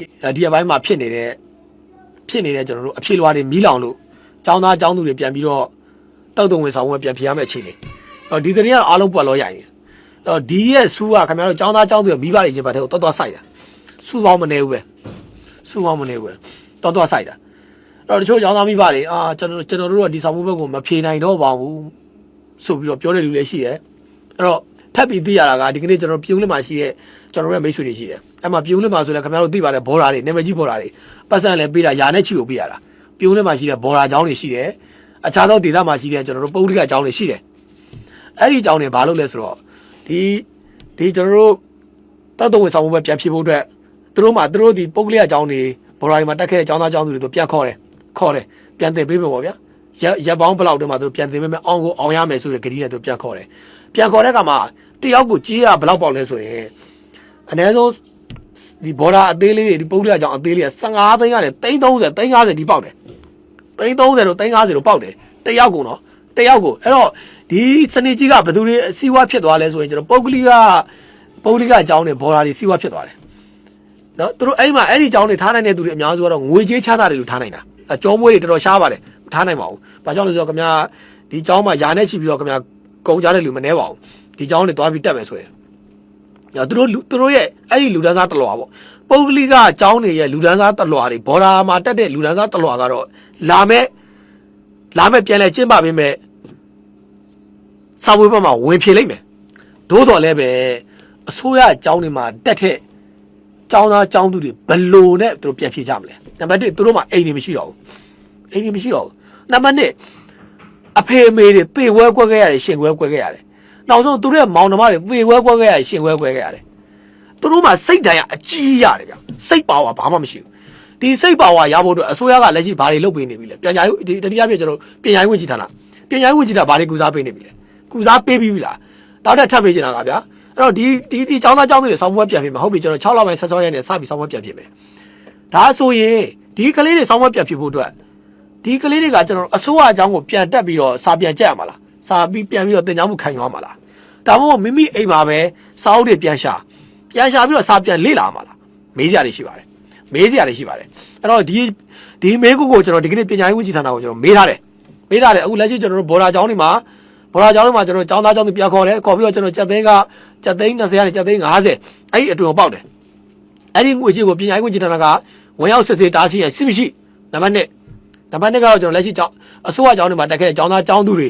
ဒီအပိုင်းမှာဖြစ်နေတဲ့ဖြစ်နေတဲ့ကျွန်တော်တို့အဖြေလွှာတွေမီးလောင်လို့ចောင်းသားចောင်းသူတွေပြန်ပြီးတော့တောက်တုံဝင်ဆောင်ဝင်ပြန်ဖြေရမယ့်အခြေအနေအော်ဒီတနေ့ကအားလုံးပွက်လို့ရရင်အော်ဒီရဲ့စူးကခင်ဗျားတို့ចောင်းသားចောင်းသူတွေမိဘတွေချင်းပတ်တဲ့ကိုတော်တော်စိုက်တာစူးပေါင်းမနေဘူးပဲစူးပေါင်းမနေဘူးပဲတော်တော်စိုက်တာအဲ့တော့တချို့ចောင်းသားမိဘတွေအာကျွန်တော်ကျွန်တော်တို့ကဒီဆောင်မှုဘက်ကိုမဖြေနိုင်တော့ပါဘူးဆိုပြီးတော့ပြောတဲ့လူလည်းရှိတယ်အဲ့တော့ ထပ်ပြီးသိရတာကဒီကနေ့ကျွန်တော်ပြုံးလေးမှာရှိတဲ့ကျွန်တော်တို့ရဲ့မိတ်ဆွေတွေရှိတယ်အဲ့မှာပြုံးလေးမှာဆိုလည်းခင်ဗျားတို့သိပါတယ်ဘော်ဓာတွေနာမည်ကြီးဘော်ဓာတွေပတ်စံလည်းပေးတာယာနဲ့ချီကိုပေးရတာပြုံးလေးမှာရှိတဲ့ဘော်ဓာကျောင်းတွေရှိတယ်အခြားသောဒေသမှာရှိတဲ့ကျွန်တော်တို့ပုဂ္ဂလိကကျောင်းတွေရှိတယ်အဲ့ဒီကျောင်းတွေဘာလုပ်လဲဆိုတော့ဒီဒီကျွန်တော်တို့တောက်တုံဝင်ဆောင်မှုပဲပြန်ဖြေဖို့အတွက်သူတို့မှသူတို့ဒီပုဂ္ဂလိကကျောင်းတွေဘော်ဓာတွေမှာတက်ခဲ့တဲ့ကျောင်းသားကျောင်းသူတွေကိုပြန်ခေါ်တယ်ခေါ်တယ်ပြန်တင်ပေးမယ်ပေါ့ဗျာရက်ရက်ပေါင်းဘယ်လောက်တည်းမှာသူတို့ပြန်တင်ပေးမယ်အောင်ကိုအောင်ရမယ်ဆိုတဲ့ဂရီနဲ့သူပြန်ခေါ်တယ်ပြန်ခေါ်တဲ့အခါမှာ တယောက်ကိုကြီးရဘယ်လောက်ပေါက်လဲဆိုရင်အနည်းဆုံးဒီဘော်ဒါအသေးလေးတွေဒီပုဂ္ဂလိကကျောင်းအသေးလေးက15သိန်းရတယ်330 350ဒီပေါက်တယ်330တို့350တို့ပေါက်တယ်တယောက်ကိုနော်တယောက်ကိုအဲ့တော့ဒီစနေကြီးကဘယ်သူတွေအစည်းအဝါးဖြစ်သွားလဲဆိုရင်ကျွန်တော်ပုဂ္ဂလိကပုဂ္ဂလိကကျောင်းတွေဘော်ဒါတွေစည်းဝါးဖြစ်သွားတယ်နော်သူတို့အဲ့မှာအဲ့ဒီကြောင်းတွေထားနိုင်တဲ့သူတွေအများစုကတော့ငွေကြေးချတာတွေလို့ထားနိုင်တာအကျော်မွေးတွေတော်တော်ရှားပါတယ်မထားနိုင်ပါဘူး။ဘာကြောင့်လဲဆိုတော့ခင်ဗျာဒီကြောင်းမှာယာနဲ့ချီပြီးတော့ခင်ဗျာကုန်ကြတဲ့လူမနှဲပါဘူး။ ဒီကြောင်းတွေတွားပြီးတက်မယ်ဆိုရင်နော်သူတို့လူသူတို့ရဲ့အဲ့ဒီလူဒန်းစားတလွာပေါ့ပုဂ္ဂလိကအကြောင်းတွေရဲ့လူဒန်းစားတလွာတွေဘော်ဒါမှာတက်တဲ့လူဒန်းစားတလွာကတော့လာမဲ့လာမဲ့ပြန်လဲကျင့်ပါပေးမဲ့စာဝေးဘက်မှာဝင်ဖြေလိုက်မယ်။သို့တော်လည်းပဲအစိုးရအကြောင်းတွေမှာတက်တဲ့ကျောင်းသားကျောင်းသူတွေဘယ်လိုနဲ့သူတို့ပြန်ဖြေကြမလဲနံပါတ်1သူတို့မှာအိမ်တွေမရှိတော့ဘူးအိမ်တွေမရှိတော့ဘူးနံပါတ်2အဖေအမေတွေသေဝဲကွက်ခဲ့ရတယ်ရှင်ကွဲကွက်ခဲ့ရတယ် နောက်ဆုံးသူတို့ရဲ့မောင်နှမတွေသေဝဲကွက်ခဲ့ရတယ်ရှင်ကွဲကွက်ခဲ့ရတယ်သူတို့မှာစိတ်ဓာတ်ရအကြီးရတယ်ဗျစိတ်ပါဝါဘာမှမရှိဘူးဒီစိတ်ပါဝါရဖို့အတွက်အစိုးရကလက်ရှိဘာတွေလုပ်ပေးနေပြီလဲပညာရေးဒီတတိယပြည့်ကျွန်တော်ပညာရေးဝန်ကြီးဌာနပညာရေးဝန်ကြီးဌာနဘာတွေကူစားပေးနေပြီလဲကူစားပေးပြီးပြီလားနောက်ထပ်ထပ်ပေးချင်တာကဗျာအဲ့တော့ဒီဒီဒီចောင်းသားចောင်းသူတွေဆောင်းပွဲပြန်ပြင်မှာဟုတ်ပြီကျွန်တော်6လပိုင်းဆက်စောရက်နဲ့စပြီးဆောင်းပွဲပြန်ပြင်မယ်ဒါဆိုရင်ဒီကလေးတွေဆောင်းပွဲပြန်ပြင်ဖို့အတွက်ဒီကလေးတွေကကျွန်တော်အစိုးရအကြောင်းကိုပြန်တက်ပြီးတော့စာပြန်ကြက်ရမှာလား စာပြီးပြန်ပြီးတော့တင် जा မှုခံယူရမှာလားဒါမှမဟုတ်မိမိအိမ်မှာပဲစာအုပ်တွေပြန်ရှာပြန်ရှာပြီးတော့စာပြန်လေ့လာမှာလားမေးစရာတွေရှိပါတယ်မေးစရာတွေရှိပါတယ်အဲ့တော့ဒီဒီမေးခွန်းကိုကျွန်တော်ဒီကနေ့ပညာရေးဝန်ကြီးဌာနကိုကျွန်တော်မေးထားတယ်မေးထားတယ်အခုလက်ရှိကျွန်တော်တို့ဘော်ဒါကျောင်းတွေမှာဘော်ရာကျောင်းတွေမှာကျွန်တော်ကျောင်းသားကျောင်းသူပြန်ခေါ်တယ်ခေါ်ပြီးတော့ကျွန်တော်ကြက်သိန်းကကြက်သိန်း20နဲ့ကြက်သိန်း50အဲ့ဒီအတွင်းကိုပေါက်တယ်အဲ့ဒီငွေကြေးကိုပညာရေးဝန်ကြီးဌာနကဝင်ရောက်စစ်ဆေးတားဆီးရရှိမရှိနံပါတ်1နံပါတ်2ကတော့ကျွန်တော်လက်ရှိကျောင်းအစိုးရကျောင်းတွေမှာတက်ခဲ့တဲ့ကျောင်းသားကျောင်းသူတွေ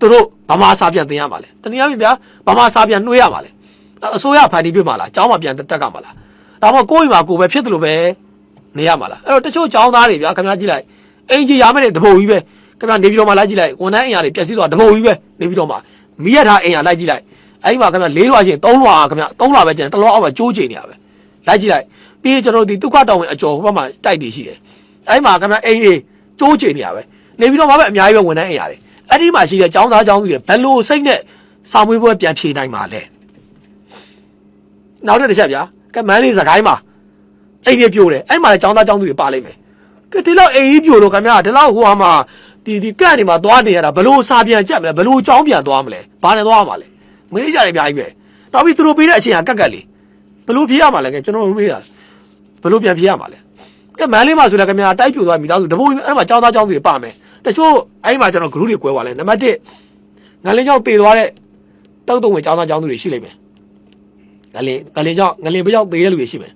သူတို့ဗမာစာပြန်သင်ရမှာလေတနည်းအားဖြင့်ဗျာဗမာစာပြန်နှွှေးရမှာလေအစိုးရဖန်တီးပြမှာလားကျောင်းမှာပြန်တက်ကမှာလားဒါမှမဟုတ်ကိုယ့်အိမ်မှာကိုယ်ပဲဖြစ်တယ်လို့ပဲနေရမှာလားအဲ့တော့တချို့ကျောင်းသားတွေဗျာခင်ဗျားကြည့်လိုက်အင်ဂျီရမယ်တဲ့တပုံကြီးပဲခင်ဗျာနေပြီးတော့မှလိုက်ကြည့်လိုက်ဝန်ထမ်းအင်အားတွေပြည့်စည်သွားတပုံကြီးပဲနေပြီးတော့မှမီးရထားအင်အားလိုက်ကြည့်လိုက်အဲ့ဒီမှာခင်ဗျာ၄လွှာချင်း၃လွှာခင်ဗျာ၃လွှာပဲကျန်တယ်တစ်လွှာအောက်မှာကျိုးကျိန်နေရပဲလိုက်ကြည့်လိုက်ပြီးရင်ကျွန်တော်တို့ဒီဒုက္ခတောင်ဝင်အကျော်ဟိုဘက်မှာတိုက်တွေရှိတယ်အဲ့ဒီမှာခင်ဗျာအိမ်တွေကျိုးကျိန်နေရပဲနေပြီးတော့မှပဲအများကြီးပဲဝန်ထမ်းအင်အားတွေ အဲ့ဒီမှာရှိတဲ့ចောင်းသားចောင်းသူတွေဘယ်လိုစိတ်နဲ့စာမွေးပွဲပြန်ဖြေနိုင်မှာလဲနောက်တစ်ချက်ဗျာကဲမန်းလေးစကိုင်းမှာအိမ်တွေပြိုတယ်အဲ့မှာလည်းចောင်းသားចောင်းသူတွေပါလိမ့်မယ်ကဲဒီလောက်အိမ်ကြီးပြိုလို့ခင်ဗျာဒီလောက်ဟိုဟာမှာ ဒီဒီကန့်နေမှာသွားနေရတာဘလို့စာပြန်ကြက်မလဲဘလို့ကြောင်းပြန်သွားမလဲဘာနဲ့သွားမှာလဲမေးကြတယ်အများကြီးပဲနောက်ပြီးသူတို့ပေးတဲ့အချိန်ကကက်ကက်လေးဘလို့ဖြေရမှာလဲကဲကျွန်တော်တို့မေးတာဘလို့ပြန်ဖြေရမှာလဲကဲမန်းလေးမှာဆိုလည်းခင်ဗျာတိုက်ပြိုသွားမိသားစုတပုတ်အဲ့မှာចောင်းသားចောင်းသူတွေပါမယ် တချို့အဲ့မှာကျွန်တော် group တွေကွဲသွားလဲနံပါတ်1ငလင်းကြောင့်တည်သွားတဲ့တောက်တုံဝင်ចောင်းသားចောင်းသူတွေရှိလိမ့်မယ်ငလင်းငလင်းကြောင့်ငလင်းဘကြောင့်တည်တဲ့လူတွေရှိမယ်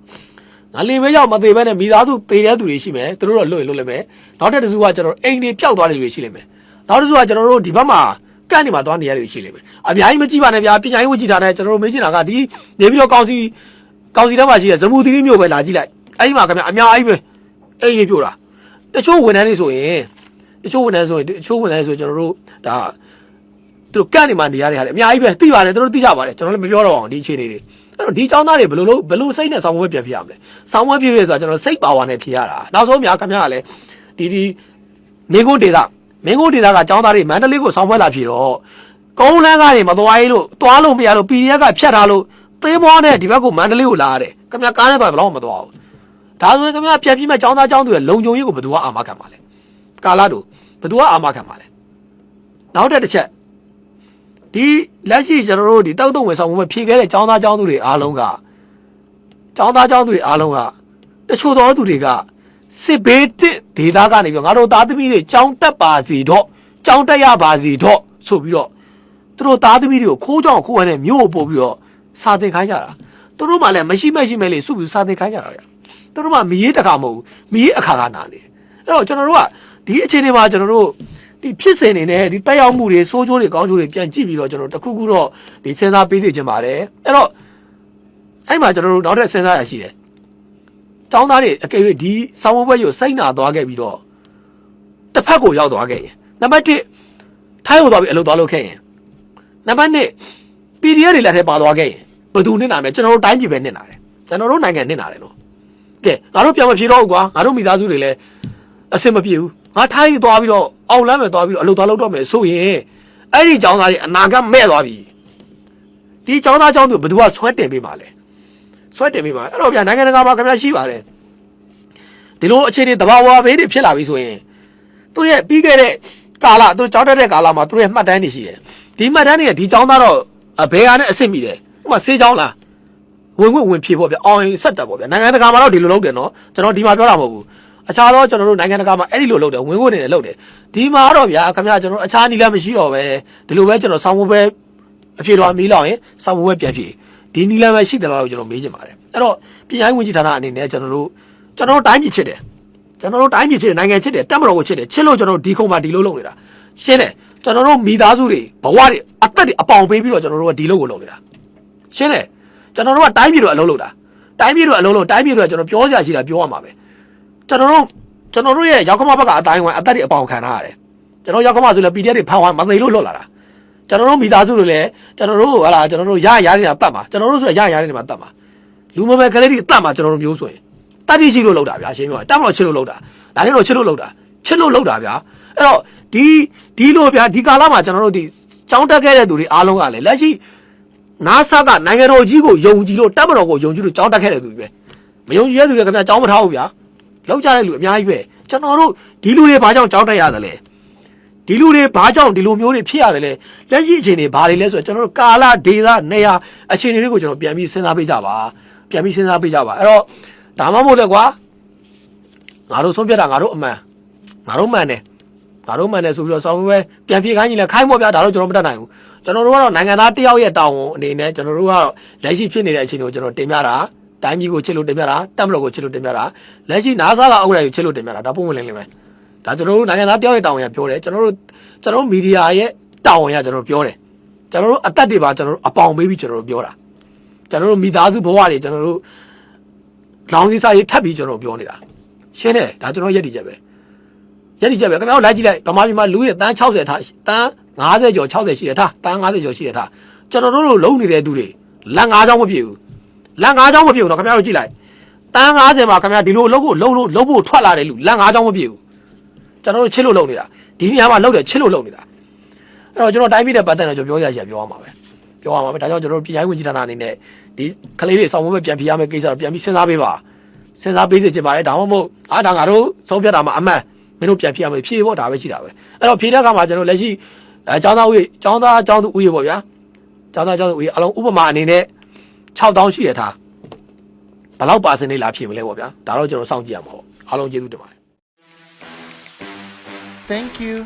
ငလင်းဘကြောင့်မတည်ဘဲနဲ့မိသားစုတည်တဲ့သူတွေရှိမယ်သူတို့တော့လွတ်ရင်လွတ်လိမ့်မယ်နောက်ထပ်တစ်စုကကျွန်တော်အိမ်တွေပျောက်သွားတဲ့လူတွေရှိလိမ့်မယ်နောက်တစ်ခုကကျွန်တော်တို့ဒီဘက်မှာကန့်နေမှာသွားနေရတဲ့ရှိလိမ့်မယ်အများကြီးမကြည့်ပါနဲ့ဗျာပညာရေးဝကြည့်တာနဲ့ကျွန်တော်တို့မေးချင်တာကဒီနေပြီးတော့ကောင်းစီကောင်းစီထဲမှာရှိတဲ့ဇမူသီရိမျိုးပဲလာကြည့်လိုက်အဲ့ဒီမှာခင်ဗျအများကြီးပဲအိမ်ကြီးပြို့တာတချို့ဝန်ထမ်းတွေဆိုရင် တချို့ဝန်ထမ်းဆိုရင်တချို့ဝန်ထမ်းဆိုကျွန်တော်တို့ဒါသူတို့ကန့်နေမှာနေရတဲ့ဟာတွေအများကြီးပဲသိပါတယ်သူတို့သိကြပါတယ်ကျွန်တော်လည်းမပြောတော့အောင်ဒီအခြေအနေတွေအဲ့တော့ဒီចောင်းသားတွေဘယ်လိုလုပ်ဘယ်လိုစိတ်နဲ့ဆောင်းဝဲပြန်ပြရမလဲဆောင်းဝဲပြည့်ပြည့်ဆိုတာကျွန်တော်စိတ်ပါဝါနဲ့ဖြေရတာနောက်ဆုံးများခင်ဗျားကလည်းဒီဒီမင်းကုန်းဒေတာမင်းကုန်းဒေတာကចောင်းသားတွေမန္တလေးကိုဆောင်းဝဲလာဖြေတော့ကုန်းလန်းကားတွေမသွားရေးလို့သွားလို့မရလို့ PDF ကဖြတ်ထားလို့သေးမောနဲ့ဒီဘက်ကိုမန္တလေးကိုလာရတယ်ခင်ဗျားကားနဲ့သွားဘယ်တော့မှမသွားဘူးဒါဆိုရင်ခင်ဗျားပြန်ပြီးမှចောင်းသားចောင်းသူရဲ့လုံခြုံရေးကိုဘယ်သူကအာမခံပါလဲ ကာလာတို့ဘယ်သူကအာမခံပါလဲနောက်တစ်တစ်ချက် ဒီလက်ရှိကျွန်တော်တို့ဒီတောက်တုံဝင်ဆောင်မှုဖြေခဲ့တဲ့ចောင်းသားចောင်းသူတွေအားလုံးကចောင်းသားចောင်းသူတွေအားလုံးက ချို့သောသူတွေကစစ်ဘေးတစ်ဒေသကနေပြီးတော့ငါတို့သားသမီးတွေကြောင်းတက်ပါစီတော့ကြောင်းတက်ရပါစီတော့ဆိုပြီးတော့သူတို့သားသမီးတွေကိုခိုးကြောင်ခိုးရတဲ့မြို့ကိုပို့ပြီးတော့စာသင်ခိုင်းကြတာသူတို့မှလည်းမရှိမရှိမဲ့လေးစုပြီးစာသင်ခိုင်းကြတာဗျသူတို့မှမီးရေးတခါမဟုတ်ဘူးမီးရေးအခါကနာနေအဲ့တော့ကျွန်တော်တို့က ဒီအခြေအနေမှာကျွန်တော်တို့ဒီဖြစ်စဉ်နေနဲ့ဒီတက်ရောက်မှုတွေစိုးကျိုးတွေကောင်းကျိုးတွေပြန်ကြည့်ပြီးတော့ကျွန်တော်တို့တစ်ခုခုတော့ဒီစဉ်းစားပေးသိချင်ပါတယ်အဲ့တော့အဲ့မှာကျွန်တော်တို့နောက်ထပ်စဉ်းစားရရှိတယ်ចောင်းသားတွေအကယ်၍ဒီဆောင်းဝဘွဲကိုစိတ်နာသွားခဲ့ပြီးတော့တစ်ဖက်ကိုရောက်သွားခဲ့ရင်နံပါတ်1ထိုင်းကိုသွားပြီးအလုပ်သွားလုပ်ခဲ့ရင်နံပါတ်2 PDF တွေလက်ထဲပါသွားခဲ့ရင်ဘယ်သူနစ်နာမလဲကျွန်တော်တို့တိုင်းပြည်ပဲနစ်နာတယ်ကျွန်တော်တို့နိုင်ငံနစ်နာတယ်နော်ကဲငါတို့ပြန်မဖြေတော့ဘူးကွာငါတို့မိသားစုတွေလည်းအဆင်မပြေဘူး ငါထိုင်းသွားပြီးတော့အောက်လမ်းပဲသွားပြီးတော့အလုပ်သွားလုပ်တော့မယ်ဆိုရင်အဲ့ဒီចောင်းသားတွေအနာဂတ်မဲ့သွားပြီဒီចောင်းသားចောင်းသူဘယ်သူကဆွဲတင်ပေးမှာလဲ ဆွဲတင်ပေးပါအဲ့တော့ဗျာနိုင်ငံတကာမှာခင်ဗျာရှိပါတယ်ဒီလိုအခြေအနေတဘာဝဘေးတွေဖြစ်လာပြီဆိုရင်သူရဲ့ပြီးခဲ့တဲ့ကာလသူကြောက်တတ်တဲ့ကာလမှာသူရဲ့မှတ်တမ်းတွေရှိတယ်ဒီမှတ်တမ်းတွေကဒီចောင်းသားတော့အဘယ်ဟာနဲ့အဆင့်မိတယ်ဥပမာဆေးချောင်းလားဝင်ဝင်ဝင်ဖြေပေါ့ဗျာအောင်ရင်ဆက်တက်ပေါ့ဗျာနိုင်ငံတကာမှာတော့ဒီလိုလုပ်တယ်နော်ကျွန်တော်ဒီမှာပြောတာမဟုတ်ဘူး အခြားတော့ကျွန်တော်တို့နိုင်ငံတကာမှာအဲ့ဒီလိုလုပ်တယ်ဝင်ဝင်နေတယ်လုပ်တယ်ဒီမှာတော့ဗျာခင်ဗျာကျွန်တော်အခြားနီးလည်းမရှိတော့ပဲဒီလိုပဲကျွန်တော်ဆောင်းဖို့ပဲအဖြေတော်မီးလောက်ရင်ဆောင်းဖို့ပဲပြန်ဖြေဒီနီလန်ပဲရှိတယ်လို့ကျွန်တော်မေးချင်ပါတယ်အဲ့တော့ပြည်တိုင်းဝင်ကြီးဌာနအနေနဲ့ကျွန်တော်တို့ကျွန်တော်တို့တိုင်းပြည်ချစ်တယ်ကျွန်တော်တို့တိုင်းပြည်ချစ်တယ်နိုင်ငံချစ်တယ်တက်မတော်ကိုချစ်တယ်ချစ်လို့ကျွန်တော်တို့ဒီခုံမှာဒီလိုလုပ်နေတာရှင်းတယ်ကျွန်တော်တို့မိသားစုတွေဘဝတွေအသက်တွေအပေါင်ပေးပြီးတော့ကျွန်တော်တို့ကဒီလိုကိုလုပ်နေတာရှင်းတယ်ကျွန်တော်တို့ကတိုင်းပြည်တွေအလုပ်လုပ်တာတိုင်းပြည်တွေအလုပ်လုပ်တိုင်းပြည်တွေကျွန်တော်ပြောကြရှိတာပြောရမှာပဲ ကျွန်တော်တို့ကျွန်တော်တို့ရဲ့ရောက်ခမဘက်ကအတိုင်းဝိုင်းအသက်တွေအပေါင်ခံထားရတယ်ကျွန်တော်ရောက်ခမဆိုလည်း PDF တွေဖန်ဝိုင်းမသိလို့လွတ်လာတာ ကျွန်တော်တို့မိသားစုတွေလည်းကျွန်တော်တို့ဟလာကျွန်တော်တို့ရရနေတာတတ်မှာကျွန်တော်တို့ဆိုရရရနေမှာတတ်မှာလူမမယ်ကလေးတွေတတ်မှာကျွန်တော်တို့မျိုးဆိုရင်တတ်တိရှိလို့လောက်တာဗျာရှင်းပြောတတ်မလို့ချစ်လို့လောက်တာဒါလည်းတော့ချစ်လို့လောက်တာချစ်လို့လောက်တာဗျာအဲ့တော့ဒီဒီလိုဗျာဒီကာလမှာကျွန်တော်တို့ဒီចောင်းတက်ခဲ့တဲ့သူတွေအားလုံးကလည်းလက်ရှိနာဆာကနိုင်ငံတော်ကြီးကိုယုံကြည်လို့တပ်မတော်ကိုယုံကြည်လို့ចောင်းတက်ခဲ့တဲ့သူတွေပဲမယုံကြည်တဲ့သူတွေကခင်ဗျာចောင်းမထားဘူးဗျာ လောက်ကြတဲ့လူအများကြီးပဲကျွန်တော်တို့ဒီလူတွေဘာကြောင့်ចောင်းတက်ရတယ်လဲဒီလူတွေဘာကြောင့်ဒီလိုမျိုးတွေဖြစ်ရတယ်လဲလက်ရှိအခြေအနေဘာတွေလဲဆိုတော့ကျွန်တော်တို့ကာလဒေသနေရာအခြေအနေတွေကိုကျွန်တော်ပြန်ပြီးစဉ်းစားပေးကြပါပြန်ပြီးစဉ်းစားပေးကြပါအဲ့တော့ဒါမှမဟုတ်လေကွာငါတို့ဆုံးဖြတ်တာငါတို့အမှန်ငါတို့မှန်တယ်ငါတို့မှန်တယ်ဆိုပြီးတော့ဆောင်းပဲပြန်ပြေခိုင်းရင်လည်းခိုင်းပေါ့ဗျာဒါတော့ကျွန်တော်မတတ်နိုင်ဘူးကျွန်တော်တို့ကတော့နိုင်ငံသားတယောက်ရဲ့တောင်းဝန်အနေနဲ့ကျွန်တော်တို့ကတော့လက်ရှိဖြစ်နေတဲ့အခြေအနေကိုကျွန်တော်တင်ပြတာ တိုင်းပြည်ကိုချစ်လို့တင်ပြတာတက်မလို့ကိုချစ်လို့တင်ပြတာလက်ရှိနားစားကဥက္ကဋ္ဌကိုချစ်လို့တင်ပြတာဒါပုံဝင်လင်းလင်းပဲဒါကျွန်တော်တို့နိုင်ငံသားတယောက်ရဲ့တောင်းရပြောတယ်ကျွန်တော်တို့ကျွန်တော်တို့မီဒီယာရဲ့တောင်းရကျွန်တော်တို့ပြောတယ်ကျွန်တော်တို့အသက်တွေပါကျွန်တော်တို့အပေါင်ပေးပြီးကျွန်တော်တို့ပြောတာကျွန်တော်တို့မိသားစုဘဝတွေကျွန်တော်တို့လောင်စီစာရေးထပ်ပြီးကျွန်တော်တို့ပြောနေတာရှင်းတယ်ဒါကျွန်တော်ရက်တည်ချက်ပဲရက်တည်ချက်ပဲခင်ဗျားတို့လိုက်ကြည့်လိုက်ဗမာပြည်မှာလူရဲ့တန်း60ထားတန်း50ကျော်60ရှိတယ်ထားတန်း50ကျော်ရှိတယ်ထားကျွန်တော်တို့လိုလုံနေတဲ့သူတွေလက်၅ချောင်းမပြည့်ဘူး လက်၅ချောင်းမပြေဘူးနော်ခင်ဗျားတို့ကြည့်လိုက်တန်း90မှာခင်ဗျားဒီလိုအလုပ်ကိုလုံးလုံးလုံးဖို့ထွက်လာတယ်လူလက်၅ချောင်းမပြေဘူးကျွန်တော်တို့ချစ်လို့လုပ်နေတာဒီနေရာမှာလုပ်တယ်ချစ်လို့လုပ်နေတာအဲ့တော့ကျွန်တော်တိုင်းပြည်တဲ့ပတ်သက်တော့ကျွန်တော်ပြောရရှာပြောရမှာပဲပြောရမှာပဲဒါကြောင့်ကျွန်တော်တို့ပြည်ရိုင်းဝင်ကြီးဌာနအနေနဲ့ဒီကလေးတွေစောင့်ဖို့ပဲပြန်ဖြေရမယ်ကိစ္စတော့ပြန်ပြီးစဉ်းစားပေးပါစဉ်းစားပေးစေချင်ပါတယ်ဒါမှမဟုတ်အားဒါငါတို့သုံးဖြတ်တာမှအမှန်မင်းတို့ပြန်ဖြေရမယ်ဖြေဖို့ဒါပဲရှိတာပဲအဲ့တော့ဖြေတဲ့အခါမှာကျွန်တော်လက်ရှိအကျောင်းသားဦးကျောင်းသားကျောင်းသူဦးရေပေါ့ဗျာကျောင်းသားကျောင်းသူဦးရေအလုံးဥပမာအနေနဲ့ 6000ရှိရထားဘယ်လောက်ပါစနေလာဖြေမလဲပေါ့ဗျာဒါတော့ကျွန်တော်စောင့်ကြည့်ရမှာပေါ့အားလုံးကျေးဇူးတင်ပါတယ် Thank you